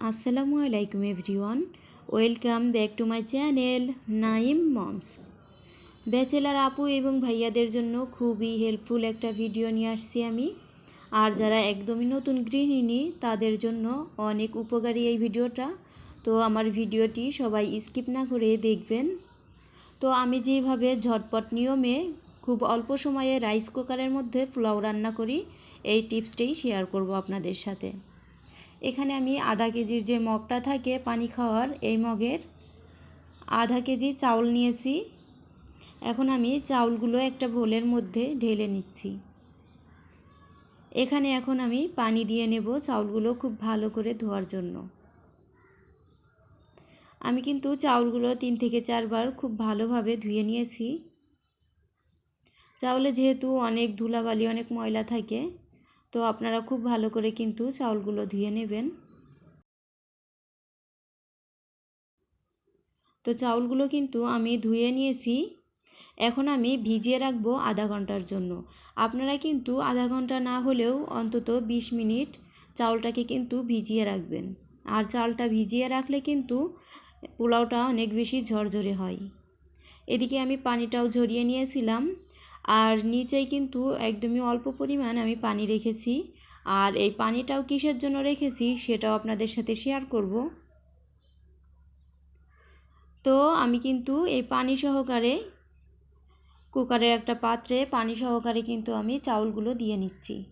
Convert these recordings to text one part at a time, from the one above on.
আসসালামু আলাইকুম everyone. Welcome back to my channel Naim moms. Bachelor আপু এবং ভাইয়াদের জন্য খুবই হেল্পফুল একটা ভিডিও নিয়ে আসছি আমি। আর যারা একদমই নতুন গৃহিণী, তাদের জন্য অনেক উপকারী এই ভিডিওটা। তো আমার ভিডিওটি সবাই স্কিপ না করে দেখবেন। তো আমি যেভাবে ঝটপট নিয়মে খুব অল্প সময়ে রাইস কুকারের মধ্যে পোলাও রান্না করি, এই টিপসটাই শেয়ার করব আপনাদের সাথে। এখানে আমি আধা কেজির যে মগটা থাকে পানি খাওয়ার, এই মগের আধা কেজি চাউল নিয়েছি। এখন আমি চাউলগুলো একটা ভোলের মধ্যে ঢেলে নিচ্ছি। এখানে এখন আমি পানি দিয়ে নেব চাউলগুলো খুব ভালো করে ধোয়ার জন্য। আমি কিন্তু চাউলগুলো তিন থেকে চারবার খুব ভালোভাবে ধুয়ে নিয়েছি। চাউলে যেহেতু অনেক ধুলাবালি, অনেক ময়লা থাকে তো আপনারা খুব ভালো করে কিন্তু চাউলগুলো ধুয়ে নেবেন। তো চাউলগুলো কিন্তু আমি ধুয়ে নিয়েছি। এখন আমি ভিজিয়ে রাখব আধা ঘণ্টার জন্য। আপনারা কিন্তু আধা ঘণ্টা না হলেও অন্তত ২০ মিনিট চাউলটাকে কিন্তু ভিজিয়ে রাখবেন। আর চালটা ভিজিয়ে রাখলে কিন্তু পোলাওটা অনেক বেশি ঝরঝরে হয়। এদিকে আমি পানিটাও ঝরিয়ে নিয়েছিলাম। আর নিচেই কিন্তু একদমই অল্প পরিমাণ আমি পানি রেখেছি। আর এই পানিটাও কিসের জন্য রেখেছি সেটাও আপনাদের সাথে শেয়ার করব। তো আমি কিন্তু এই পানি সহকারে কুকারের একটা পাত্রে পানি সহকারে কিন্তু আমি চাউলগুলো দিয়ে নিচ্ছি।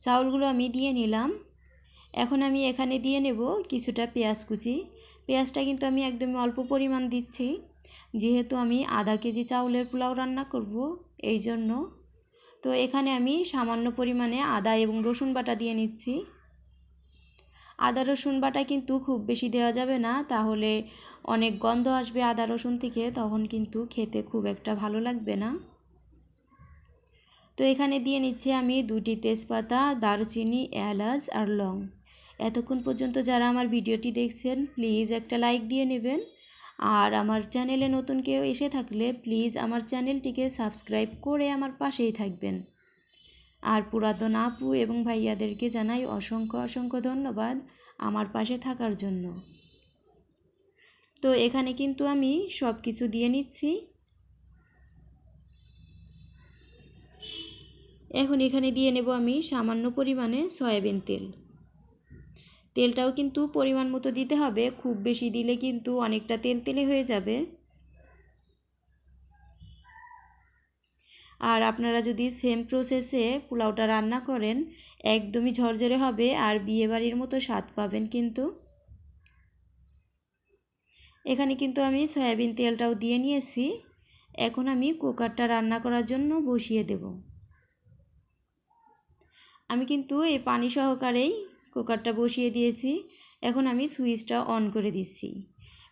চাউলগুলো আমি দিয়ে নিলাম। এখন আমি এখানে দিয়ে নেব কিছুটা পেঁয়াজ কুচি। পেঁয়াজটা কিন্তু আমি একদমই অল্প পরিমাণ দিচ্ছি। যেহেতু আমি আধা কেজি চাউলের পোলাও রান্না করব এই জন্য। তো এখানে আমি সামান্য পরিমাণে আদা এবং রসুন বাটা দিয়ে নিচ্ছি। আদা রসুন বাটা কিন্তু খুব বেশি দেওয়া যাবে না, তাহলে অনেক গন্ধ আসবে আদা রসুন থেকে, তখন কিন্তু খেতে খুব একটা ভালো লাগবে না। তো এখানে দিয়ে নিচ্ছি আমি দুটি তেজপাতা, দারুচিনি, এলাচ আর লং। এতক্ষণ পর্যন্ত যারা আমার ভিডিওটি দেখছেন প্লিজ একটা লাইক দিয়ে নেবেন। আর আমার চ্যানেলে নতুন কেউ এসে থাকলে প্লিজ আমার চ্যানেলটিকে সাবস্ক্রাইব করে আমার পাশেই থাকবেন। আর পুরাতন আপু এবং ভাইয়াদেরকে জানাই অসংখ্য অসংখ্য ধন্যবাদ আমার পাশে থাকার জন্য। তো এখানে কিন্তু আমি সব কিছু দিয়ে নিচ্ছি। এখন এখানে দিয়ে নেব আমি সামান্য পরিমাণে সয়াবিন তেল। তেলটাও কিন্তু পরিমাণ মতো দিতে হবে। খুব বেশি দিলে কিন্তু অনেকটা তেল তেলে হয়ে যাবে। আর আপনারা যদি সেম প্রসেসে পোলাওটা রান্না করেন, একদমই ঝরঝরে হবে আর বিয়েবাড়ির মতো স্বাদ পাবেন কিন্তু। এখানে কিন্তু আমি সয়াবিন তেলটাও দিয়ে নিয়েছি। এখন আমি কুকারটা রান্না করার জন্য বসিয়ে দেব। আমি কিন্তু এই পানি সহকারেই কুকারটা বসিয়ে দিয়েছি। এখন আমি সুইচটা অন করে দিচ্ছি।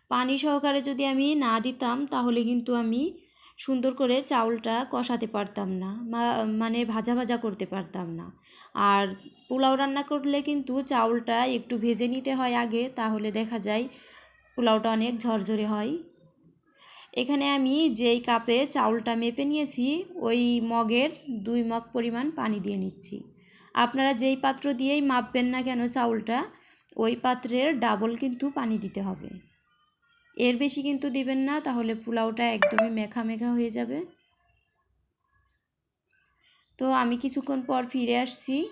পানি সহকারে যদি আমি না দিতাম, তাহলে কিন্তু আমি সুন্দর করে চাউলটা কষাতে পারতাম না মানে ভাজা ভাজা করতে পারতাম না। আর পোলাও রান্না করলে কিন্তু চাউলটা একটু ভেজে নিতে হয় আগে, তাহলে দেখা যায় পোলাওটা অনেক ঝরঝরে হয়। এখানে আমি যেই কাপে চাউলটা মেপে নিয়েছি, ওই মগের দুই মগ পরিমাণ পানি দিয়ে নিচ্ছি। আপনারা যেই পাত্র দিয়েই মাপবেন না কেন চাউলটা, ওই পাত্রের ডাবল কিন্তু পানি দিতে হবে। এর বেশি কিন্তু দিবেন না, তাহলে পোলাওটা একদমই মেখা মেখা হয়ে যাবে। তো আমি কিছুক্ষণ পর ফিরে আসছি।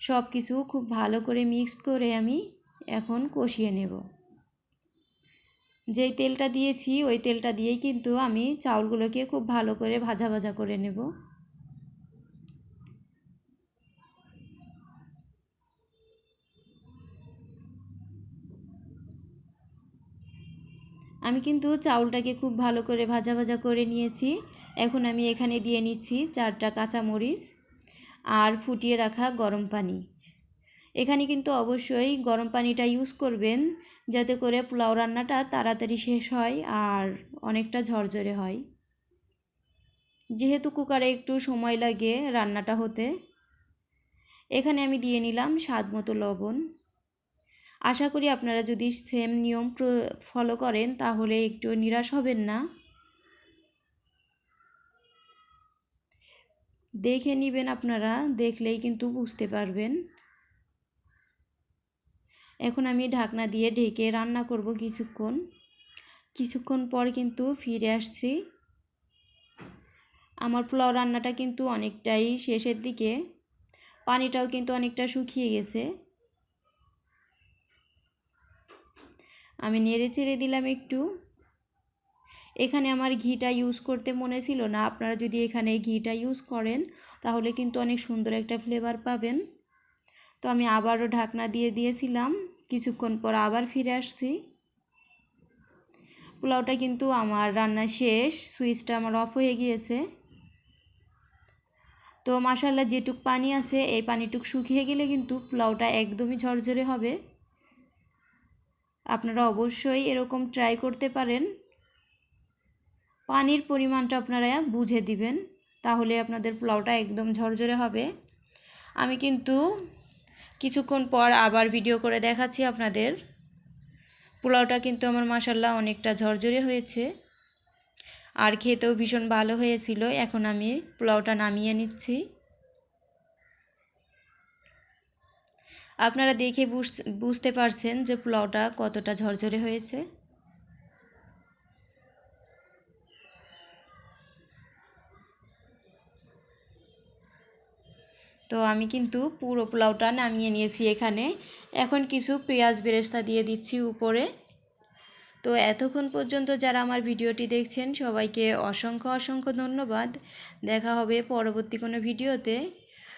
সব কিছু খুব ভালো করে মিক্সড করে আমি এখন কষিয়ে নেব। যেই তেলটা দিয়েছি, ওই তেলটা দিয়েই কিন্তু আমি চাউলগুলোকে খুব ভালো করে ভাজা ভাজা করে নেব। আমি কিন্তু চাউলটাকে খুব ভালো করে ভাজা ভাজা করে নিয়েছি। এখন আমি এখানে দিয়ে নিচ্ছি চারটা কাঁচামরিচ আর ফুটিয়ে রাখা গরম পানি। এখানে কিন্তু অবশ্যই গরম পানিটা ইউজ করবেন যাতে করে পোলাও রান্নাটা তাড়াতাড়ি শেষ হয় আর অনেকটা ঝরঝরে হয়। যেহেতু কুকারে একটু সময় লাগে রান্নাটা হতে, এখানে আমি দিয়ে নিলাম স্বাদ মতো লবণ। আশা করি আপনারা যদি সেম নিয়ম ফলো করেন, তাহলে একটু নিরাশ হবেন না। দেখে নেবেন আপনারা, দেখলেই কিন্তু বুঝতে পারবেন। এখন আমি ঢাকনা দিয়ে ঢেকে রান্না করব কিছুক্ষণ। কিছুক্ষণ পর কিন্তু ফিরে আসছি। আমার পোলাও রান্নাটা কিন্তু অনেকটাই শেষের দিকে। পানিটাও কিন্তু অনেকটা শুকিয়ে গেছে। আমি নেড়ে চেড়ে দিলাম একটু। এখানে আমার ঘিটা ইউজ করতে মনে ছিল না। আপনারা যদি এখানে ঘিটা ইউজ করেন, তাহলে কিন্তু অনেক সুন্দর একটা ফ্লেভার পাবেন। তো আমি আবারও ঢাকনা দিয়ে দিয়েছিলাম। কিছুক্ষণ পর আবার ফিরে আসছি। পোলাওটা কিন্তু আমার রান্না শেষ, সুইচটা আমার অফ হয়ে গিয়েছে। তো মাসাল্লা যেটুক পানি আছে, এই পানিটুক শুকিয়ে গেলে কিন্তু পোলাওটা একদমই ঝরঝরে হবে। আপনারা অবশ্যই এরকম ট্রাই করতে পারেন। পানির পরিমাণটা আপনারা বুঝে দিবেন, তাহলে আপনাদের পোলাওটা একদম ঝরঝরে হবে। আমি কিন্তু কিছুক্ষণ পর আবার ভিডিও করে দেখাচ্ছি আপনাদের। পোলাওটা কিন্তু আমার মাসাল্লাহ অনেকটা ঝরঝরে হয়েছে। আর খেতেও ভীষণ ভালো হয়েছিল। এখন আমি পোলাওটা নামিয়ে নিচ্ছি। আপনারা দেখে বুঝতে পারছেন যে পোলাওটা কতটা ঝরঝরে হয়েছে। তো আমি কিন্তু পুরো পোলাওটা নামিয়ে নিয়েছি এখানে। এখন কিছু পেঁয়াজ বেরেস্তা দিয়ে দিচ্ছি উপরে। তো এতক্ষণ পর্যন্ত যারা আমার ভিডিওটি দেখছেন, সবাইকে অসংখ্য অসংখ্য ধন্যবাদ। দেখা হবে পরবর্তী কোনো ভিডিওতে।